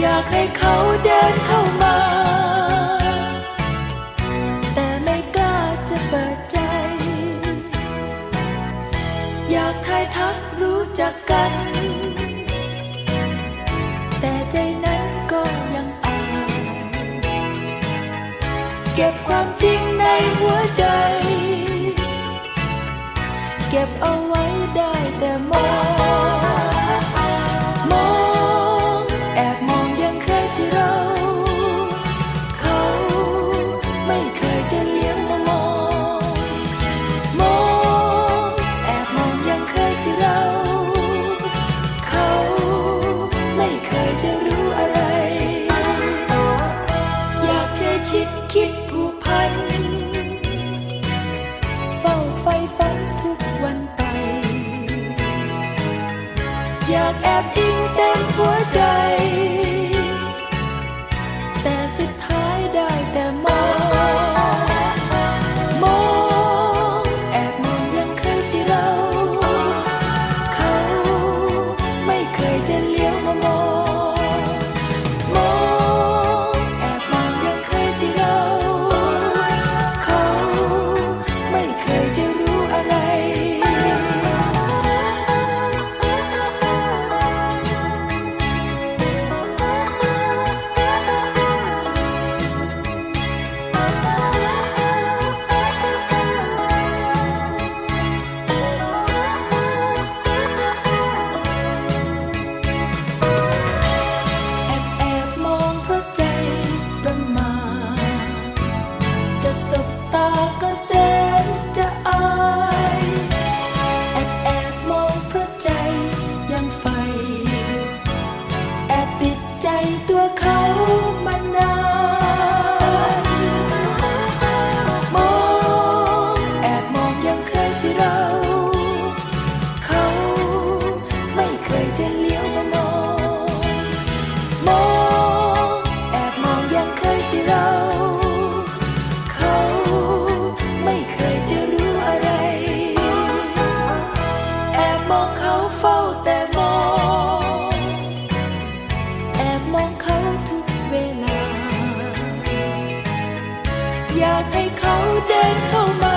อยากให้เขาเดินเข้ามา แต่ไม่กล้าจะเปิดใจ อยากทายทักรู้จักกัน แต่ใจนั้นก็ยังอายเก็บความจริงในหัวใจ เก็บเอาไว้ได้แต่มอง nhạc em in tên của trời. say. ให้เขาเดินเข้ามา